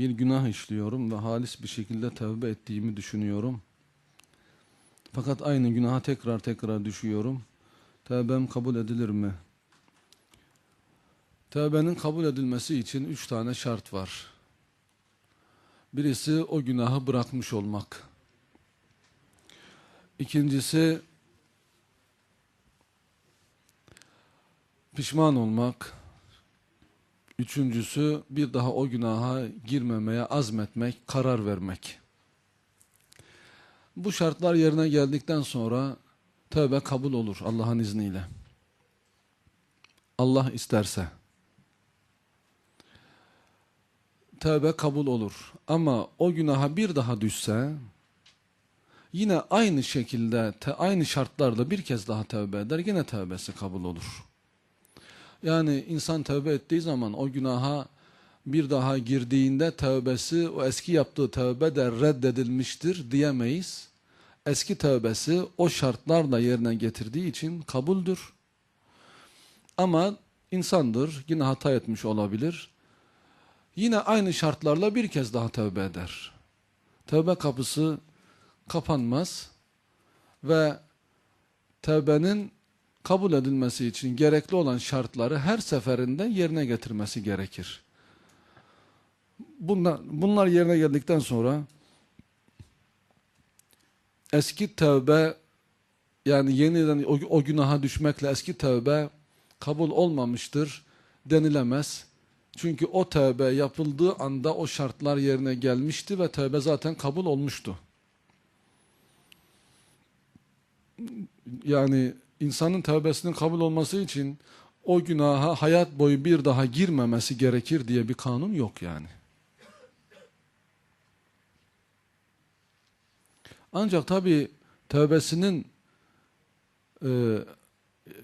bir günah işliyorum ve halis bir şekilde tövbe ettiğimi düşünüyorum. Fakat aynı günaha tekrar tekrar düşüyorum. Tövbem kabul edilir mi? Tövbenin kabul edilmesi için üç tane şart var. Birisi o günahı bırakmış olmak. İkincisi pişman olmak. Üçüncüsü bir daha o günaha girmemeye azmetmek, karar vermek. Bu şartlar yerine geldikten sonra tövbe kabul olur Allah'ın izniyle. Allah isterse. Tövbe kabul olur. Ama o günaha bir daha düşse yine aynı şekilde aynı şartlarla bir kez daha tövbe eder yine tövbesi kabul olur. Yani insan tövbe ettiği zaman o günaha bir daha girdiğinde tövbesi o eski yaptığı tövbe de reddedilmiştir diyemeyiz. Eski tövbesi o şartlarla yerine getirdiği için kabuldür. Ama insandır yine hata etmiş olabilir. Yine aynı şartlarla bir kez daha tövbe eder. Tövbe kapısı kapanmaz ve tövbenin kabul edilmesi için gerekli olan şartları her seferinde yerine getirmesi gerekir. Bunlar, bunlar yerine geldikten sonra eski tövbe yani yeniden o, o günaha düşmekle eski tövbe kabul olmamıştır denilemez. Çünkü o tövbe yapıldığı anda o şartlar yerine gelmişti ve tövbe zaten kabul olmuştu. Yani insanın tövbesinin kabul olması için o günaha hayat boyu bir daha girmemesi gerekir diye bir kanun yok yani. Ancak tabi tövbesinin e,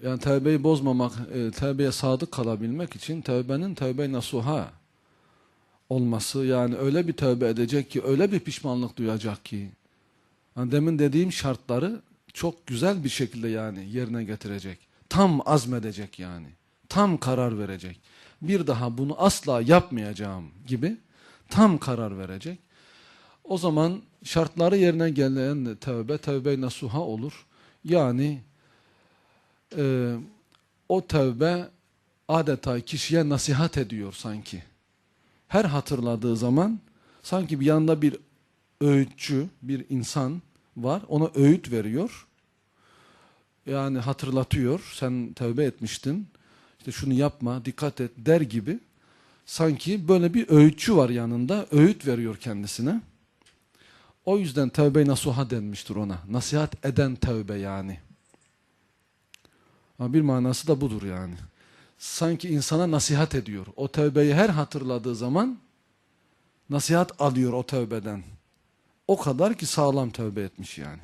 yani tövbeyi bozmamak, e, tövbeye sadık kalabilmek için tövbenin tövbe nasuha olması yani öyle bir tövbe edecek ki öyle bir pişmanlık duyacak ki yani demin dediğim şartları çok güzel bir şekilde yani yerine getirecek. Tam azmedecek yani. Tam karar verecek. Bir daha bunu asla yapmayacağım gibi tam karar verecek. O zaman şartları yerine gelen tövbe, tövbe nasuha olur. Yani e, o tövbe adeta kişiye nasihat ediyor sanki. Her hatırladığı zaman sanki bir yanında bir öğütçü, bir insan var. Ona öğüt veriyor. Yani hatırlatıyor. Sen tövbe etmiştin. İşte şunu yapma, dikkat et der gibi. Sanki böyle bir öğütçü var yanında. Öğüt veriyor kendisine. O yüzden tövbe nasuha denmiştir ona. Nasihat eden tövbe yani. Ama bir manası da budur yani. Sanki insana nasihat ediyor. O tövbeyi her hatırladığı zaman nasihat alıyor o tövbeden. O kadar ki sağlam tövbe etmiş yani.